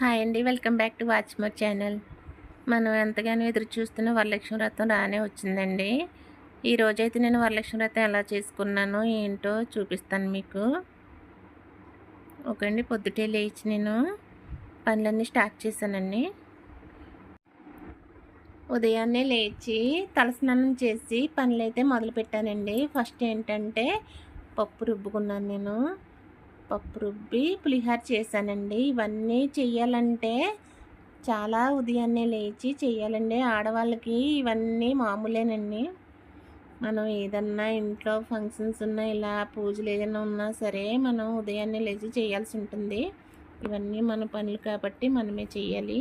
Hi అండి welcome back to watch more channel. మనం ఎంతగానో ఎదురు చూస్తున్న వరలక్ష్మి వ్రతం రానే వచ్చిందండి. ఈ రోజైతే నేను వరలక్ష్మి వ్రతం ఎలా చేసుకున్నానో ఏంటో చూపిస్తాను మీకు. ఓకే అండి పొద్దుటే లేచి నేను పనులన్నీ స్టార్ట్ చేశానండి. ఉదయాన్నే లేచి తలస్నానం చేసి పనులైతే మొదలుపెట్టానండి. ఫస్ట్ ఏంటంటే పప్పు రుబ్బుకున్నాను నేను. పప్పు రుబ్బి పులిహార చేశానండి. ఇవన్నీ చెయ్యాలంటే చాలా ఉదయాన్నే లేచి చెయ్యాలండి. ఆడవాళ్ళకి ఇవన్నీ మామూలేనండి. మనం ఏదన్నా ఇంట్లో ఫంక్షన్స్ ఉన్నా ఇలా పూజలు ఏదైనా ఉన్నా సరే మనం ఉదయాన్నే లేచి చేయాల్సి ఉంటుంది. ఇవన్నీ మన పనులు కాబట్టి మనమే చేయాలి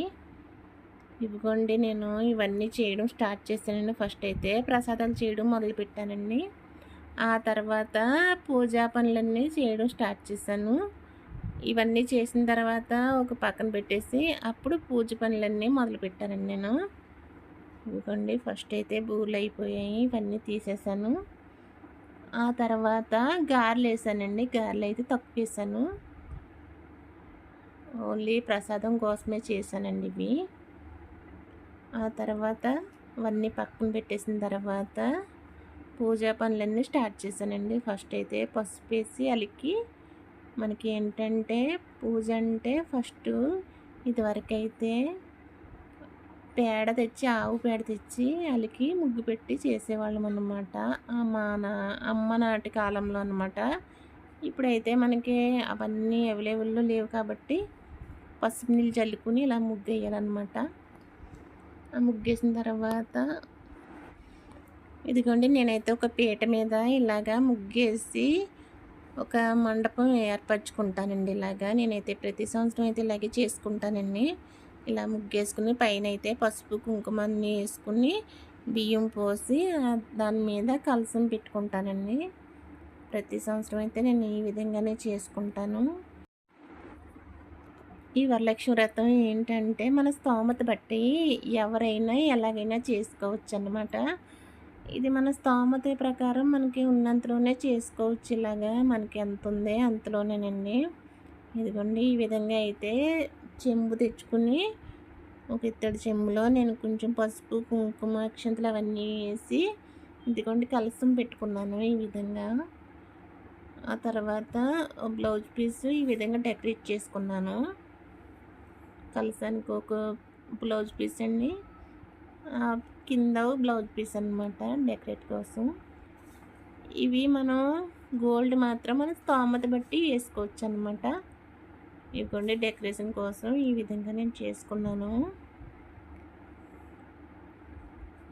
ఇవ్వకండి నేను ఇవన్నీ చేయడం స్టార్ట్ చేశానండి. ఫస్ట్ అయితే ప్రసాదాలు చేయడం మొదలుపెట్టానండి. ఆ తర్వాత పూజా పనులన్నీ చేయడం స్టార్ట్ చేశాను. ఇవన్నీ చేసిన తర్వాత ఒక పక్కన పెట్టేసి అప్పుడు పూజ పనులన్నీ మొదలు పెట్టానండి నేను. ఇదిగోండి ఫస్ట్ అయితే బూర్లు అయిపోయాయి ఇవన్నీ తీసేసాను ఆ తర్వాత గారెలు వేసానండి. గారెలు అయితే తక్కువ వేసాను. ఓన్లీ ప్రసాదం కోసమే చేశానండి ఇవి. ఆ తర్వాత అవన్నీ పక్కన పెట్టేసిన తర్వాత పూజా పనులన్నీ స్టార్ట్ చేశానండి. ఫస్ట్ అయితే పసుపు వేసి అలికి మనకి ఏంటంటే పూజ అంటే ఫస్ట్ ఇదివరకైతే పేడ తెచ్చి ఆవు పేడ తెచ్చి అలికి ముగ్గు పెట్టి చేసేవాళ్ళం అన్నమాట. మా నా అమ్మ నాటి కాలంలో అనమాట ఇప్పుడైతే మనకి అవన్నీ అవైలబుల్లో లేవు కాబట్టి పసుపు నీళ్ళు చల్లుకుని ఇలా ముగ్గు వేయాలన్నమాట ఆ ముగ్గేసిన తర్వాత ఇదిగోండి నేనైతే ఒక పీట మీద ఇలాగా ముగ్గేసి ఒక మండపం ఏర్పరచుకుంటానండి ఇలాగా. నేనైతే ప్రతి సంవత్సరం అయితే ఇలాగే చేసుకుంటానండి. ఇలా ముగ్గేసుకుని పైన అయితే పసుపు కుంకుమ అన్నీ వేసుకుని బియ్యం పోసి దాని మీద కలసం పెట్టుకుంటానండి. ప్రతి సంవత్సరం అయితే నేను ఈ విధంగానే చేసుకుంటాను. ఈ వరలక్ష్మి వ్రతం ఏంటంటే మన స్తోమత బట్టి ఎవరైనా ఎలాగైనా చేసుకోవచ్చు అన్నమాట ఇది మన స్తోమత ప్రకారం మనకి ఉన్నంతలోనే చేసుకోవచ్చు ఇలాగా. మనకి ఎంత ఉంది అంతలోనేనండి. ఇదిగోండి ఈ విధంగా అయితే చెంబు తెచ్చుకుని ఒక ఇత్తడి చెంబులో నేను కొంచెం పసుపు కుంకుమ అక్షంతలు అవన్నీ వేసి ఇదిగోండి కలసం పెట్టుకున్నాను ఈ విధంగా. ఆ తర్వాత బ్లౌజ్ పీస్ ఈ విధంగా డెకరేట్ చేసుకున్నాను. కలసానికి ఒక బ్లౌజ్ పీస్ అండి కింద బ్లౌజ్ పీస్ అనమాట డెకరేట్ కోసం. ఇవి మనం గోల్డ్ మాత్రం మన స్తోమత బట్టి వేసుకోవచ్చు అనమాట ఇవ్వండి డెకరేషన్ కోసం ఈ విధంగా నేను చేసుకున్నాను.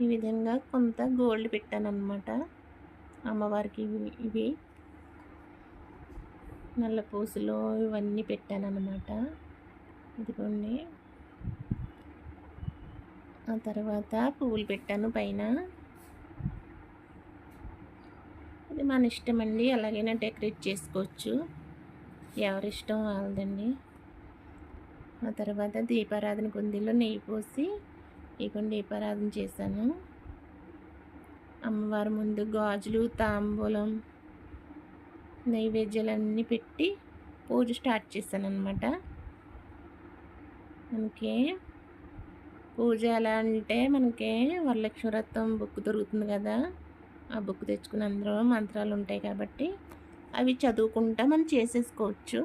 ఈ విధంగా కొంత గోల్డ్ పెట్టాను అనమాట అమ్మవారికి ఇవి ఇవి. నల్ల పూసలు ఇవన్నీ పెట్టాను అనమాట ఇదిగోండి. ఆ తర్వాత పువ్వులు పెట్టాను పైన. ఇది మన ఇష్టం అండి ఎలాగైనా డెకరేట్ చేసుకోవచ్చు. ఎవరి ఇష్టం వాళ్ళదండి. ఆ తర్వాత దీపారాధన కుందీలో నెయ్యి పోసి ఇక దీపారాధన చేశాను. అమ్మవారి ముందు గాజులు తాంబూలం నైవేద్యాలన్నీ పెట్టి పూజ స్టార్ట్ చేశాను అనమాట మనకి పూజ ఎలా అంటే మనకి వరలక్ష్మి వ్రతం బుక్ దొరుకుతుంది కదా. ఆ బుక్ తెచ్చుకుని అందరూ మంత్రాలు ఉంటాయి కాబట్టి అవి చదువుకుంటా మనం చేసేసుకోవచ్చు.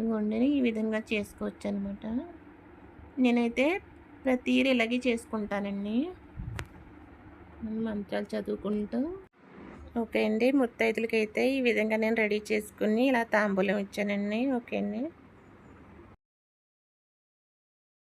ఇవ్వండి ఈ విధంగా చేసుకోవచ్చు అనమాట నేనైతే ప్రతి ఇలాగే చేసుకుంటానండి. మంత్రాలు చదువుకుంటూ. ఓకే అండి ముత్తైదులకైతే ఈ విధంగా నేను రెడీ చేసుకుని ఇలా తాంబూలం ఇచ్చానండి. ఓకే అండి.